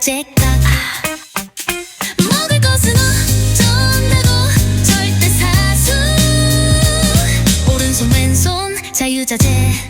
째깍째깍 먹을 것은 어쩐다고 절대 사수. 오른손 왼손 자유자재.